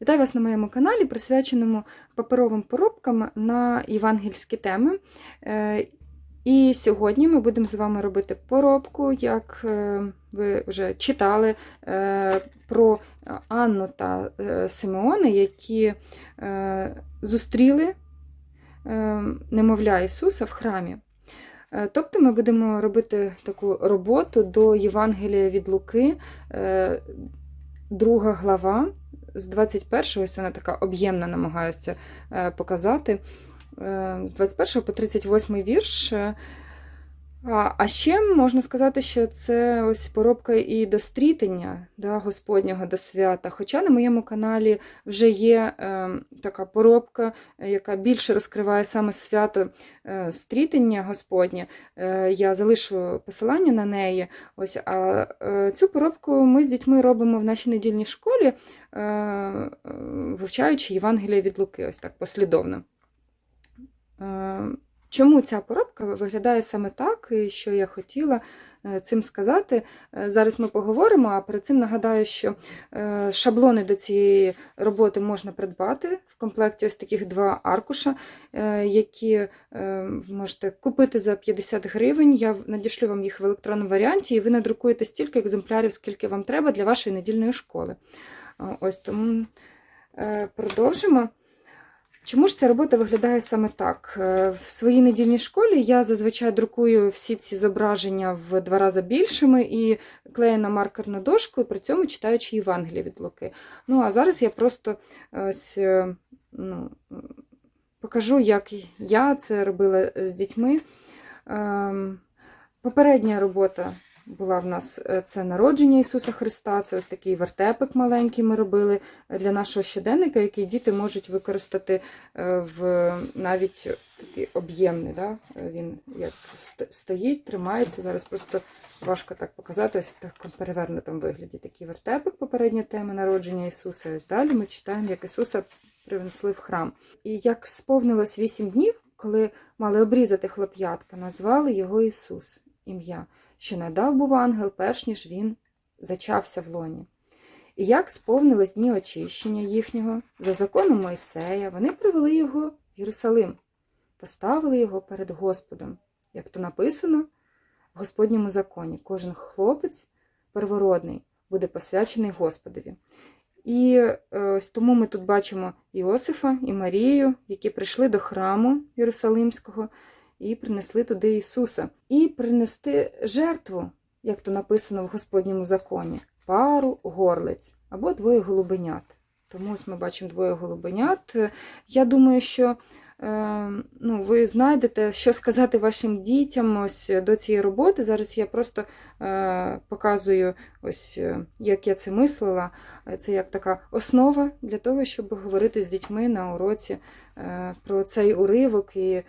Вітаю вас на моєму каналі, присвяченому паперовим поробкам на євангельські теми. Е, І сьогодні ми будемо з вами робити поробку, як е, ви вже читали, е, про Анну та Симеона, які зустріли немовля Ісуса в храмі. Тобто ми будемо робити таку роботу до Євангелія від Луки, друга глава, з 21-го, ось вона така об'ємна, намагаюся е, показати. Е, З 21 по 38 вірш. А а ще можна сказати, що це ось поробка і до стрітення да, Господнього до свята. Хоча на моєму каналі вже є е, така поробка, е, яка більше розкриває саме свято е, стрітення Господнє. Е, я залишу посилання на неї. Ось, а е, цю поробку ми з дітьми робимо в нашій недільній школі, е, е, вивчаючи Євангелія від Луки, ось так послідовно. Е, Чому ця поробка виглядає саме так, і що я хотіла е, цим сказати? Е, Зараз ми поговоримо, а перед цим нагадаю, що е, шаблони до цієї роботи можна придбати в комплекті ось таких два аркуша, які ви можете купити за 50 гривень. Я надішлю вам їх в електронному варіанті, і ви надрукуєте стільки екземплярів, скільки вам треба для вашої недільної школи. Ось тому продовжимо. Чому ж ця робота виглядає саме так? Е, В своїй недільній школі я зазвичай друкую всі ці зображення в два рази більшими і клею на маркерну дошку, і при цьому читаючи Євангелія від Луки. Ну, а зараз я просто ось, е, ну, покажу, як я це робила з дітьми. Ем, Попередня робота була в нас е, це народження Ісуса Христа, це ось такий вертепик маленький ми робили для нашого щоденника, який діти можуть використати е, в навіть такий об'ємний. Да? Він як стоїть, тримається. Зараз просто важко так показати, ось в такому перевернутому вигляді. Такий вертепик, попередня тема народження Ісуса. Ось далі ми читаємо, як Ісуса привнесли в храм. І як сповнилось вісім днів, коли мали обрізати хлоп'ятка, назвали його Ісус, ім'я що надав був ангел, перш ніж він зачався в лоні. І як сповнились дні очищення їхнього, за законом Мойсея, вони привели його в Єрусалим, поставили його перед Господом, як то написано в Господньому законі. Кожен хлопець первородний буде посвячений Господові. І е, ось тому ми тут бачимо Іосифа і Марію, які прийшли до храму Єрусалимського і принесли туди Ісуса. І принести жертву, як то написано в Господньому законі, пару горлиць або двоє голубенят. Тому ось ми бачимо двоє голубенят. Я думаю, що ну, ви знайдете, що сказати вашим дітям ось до цієї роботи. Зараз я просто е, показую, ось, е, як я це мислила. Це як така основа для того, щоб говорити з дітьми на уроці е, про цей уривок, і е,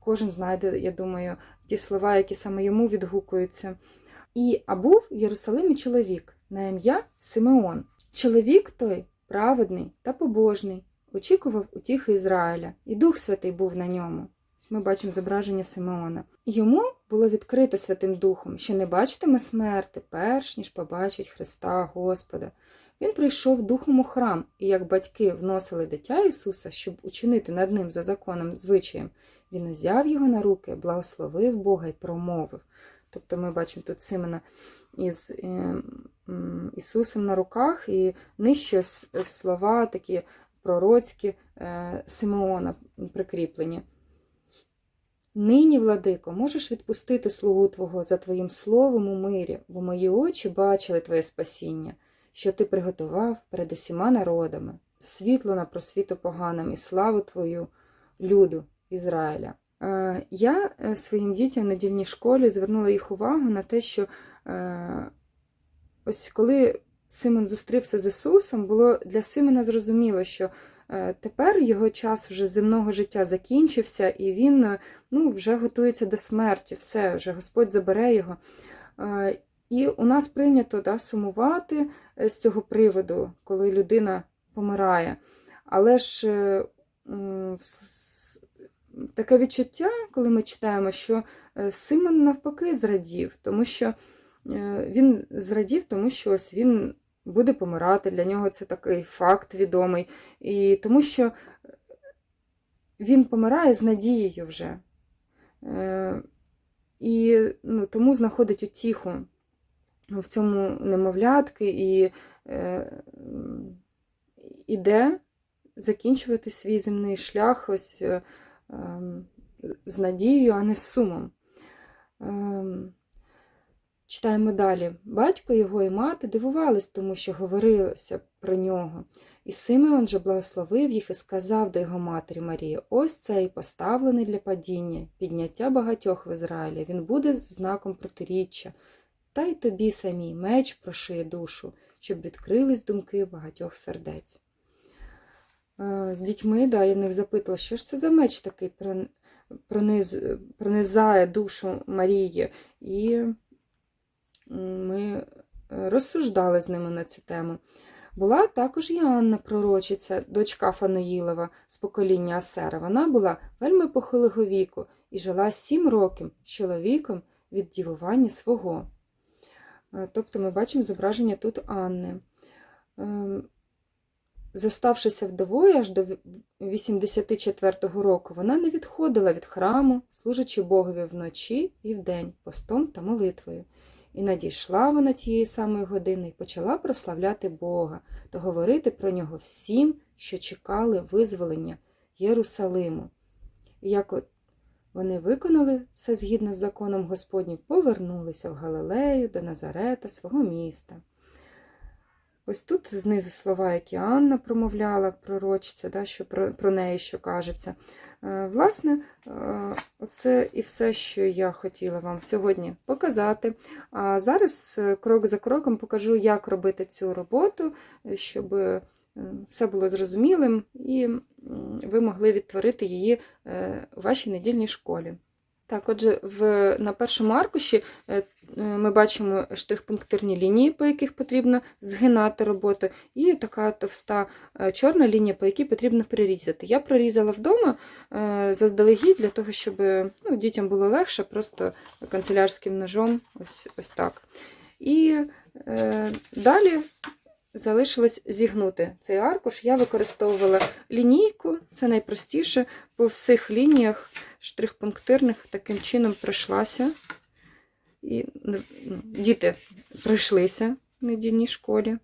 кожен знайде, я думаю, ті слова, які саме йому відгукуються. І а був в Єрусалимі чоловік на ім'я Симеон. Чоловік той праведний та побожний, очікував утіхи Ізраїля, і Дух Святий був на ньому. Ми бачимо зображення Симеона. Йому було відкрито Святим Духом, що не бачитиме смерти, перш ніж побачить Христа Господа. Він прийшов духом у храм, і як батьки вносили дитя Ісуса, щоб учинити над ним за законом звичаєм, він узяв його на руки, благословив Бога і промовив. Тобто ми бачимо тут Симона із е, м, Ісусом на руках, і нижче слова такі пророцькі е, Симеона прикріплені. Нині, владико, можеш відпустити слугу Твого за Твоїм словом у мирі, бо мої очі бачили Твоє спасіння, що Ти приготував перед усіма народами, світло на просвіту поганим і славу Твою, люду Ізраїля. Е, Я е, своїм дітям в недільній школі звернула їх увагу на те, що ось коли Симон зустрівся з Ісусом, було для Симона зрозуміло, що е, тепер його час вже земного життя закінчився, і він е, ну, вже готується до смерті. Все, вже Господь забере його. Е, І у нас прийнято да, сумувати з цього приводу, коли людина помирає. Але ж таке відчуття, коли ми читаємо, що Симон навпаки зрадів, тому що він зрадів, тому що ось він буде помирати. Для нього це такий факт відомий. І тому що він помирає з надією вже. Е, І ну, тому знаходить утіху в цьому немовлятки і е, іде закінчувати свій земний шлях ось е, ем, з надією, а не з сумом. Читаємо далі. Батько його і мати дивувались тому, що говорилося про нього. І Симеон же благословив їх і сказав до його матері Марії: ось цей поставлений для падіння, підняття багатьох в Ізраїлі. Він буде знаком протиріччя. Та й тобі самій меч прошиє душу, щоб відкрились думки багатьох сердець. Е, З дітьми, да, я в них запитала, що ж це за меч такий прон- прониз, пронизає душу Марії. І ми е, розсуждали з ними на цю тему. Була також і Анна пророчиця, дочка Фаноїлова з покоління Асера. Вона була вельми похилого віку і жила сім років з чоловіком від дівування свого. Е, Тобто ми бачимо зображення тут Анни. Ем, Зоставшися вдовою аж до 84-го року, вона не відходила від храму, служачи Богові вночі і вдень, постом та молитвою. І надійшла вона тієї самої години і почала прославляти Бога та говорити про нього всім, що чекали визволення Єрусалиму. І як вони виконали все згідно з законом Господнім, повернулися в Галилею до Назарета, свого міста. Ось тут знизу слова, які Анна промовляла, пророчиця, да, що про, про неї що кажеться. Е, Власне, е, оце і все, що я хотіла вам сьогодні показати. А зараз е, крок за кроком покажу, як робити цю роботу, щоб все було зрозумілим і ви могли відтворити її у вашій недільній школі. Так, отже, в, на першому аркуші ми бачимо штрих-пунктирні лінії, по яких потрібно згинати роботу, і така товста е, чорна лінія, по якій потрібно прирізати. Я прорізала вдома е, заздалегідь для того, щоб ну, дітям було легше, просто канцелярським ножом, ось, ось так. І е, далі залишилось зігнути цей аркуш. Я використовувала лінійку, це найпростіше, по всіх лініях штрих-пунктирних таким чином пройшлася. І ну, діти пройшлися в недільній школі.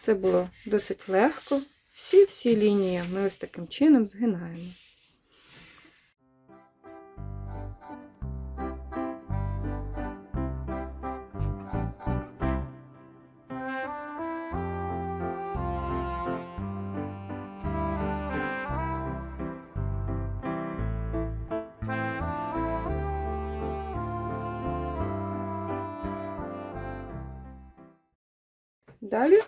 Це було досить легко. Всі-всі лінії ми ось таким чином згинаємо. Далі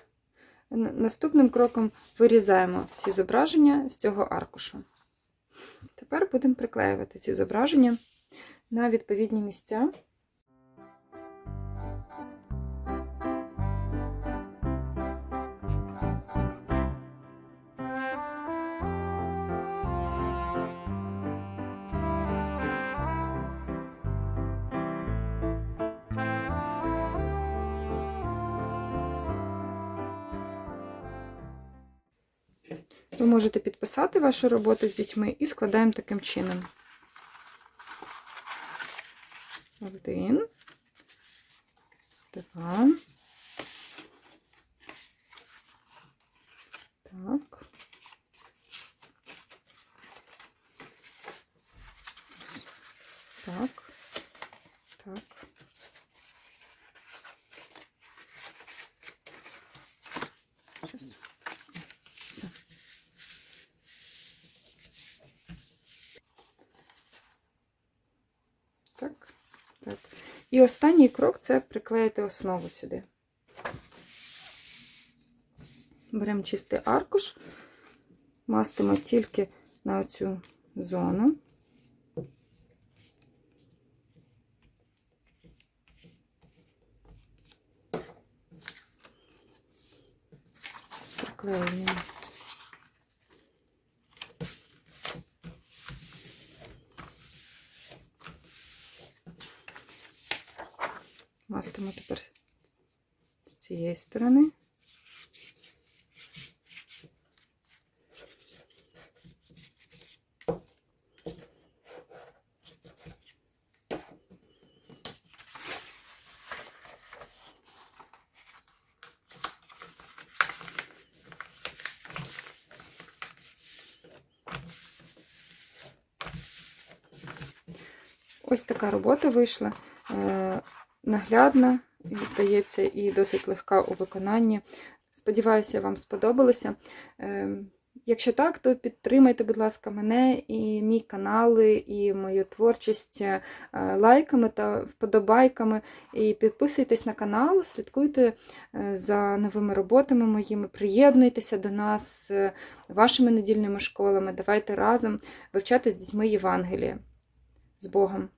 наступним кроком вирізаємо всі зображення з цього аркушу. Тепер будемо приклеювати ці зображення на відповідні місця. Ви можете підписати вашу роботу з дітьми і складаємо таким чином. Один, два. Так. Так. Так. Щас. Все. Так, так. І останній крок це приклеїти основу сюди. Беремо чистий аркуш, мастимо тільки на цю зону. Приклеюємо. Мастимо тепер з цієї сторони. Ось така робота вийшла. Наглядна, і, здається, і досить легка у виконанні. Сподіваюся, вам сподобалося. Е, Якщо так, то підтримайте, будь ласка, мене і мій канали, і мою творчість е, лайками та вподобайками. І підписуйтесь на канал, слідкуйте е, за новими роботами моїми, приєднуйтеся до нас е, вашими недільними школами. Давайте разом вивчати з дітьми Євангелія. З Богом!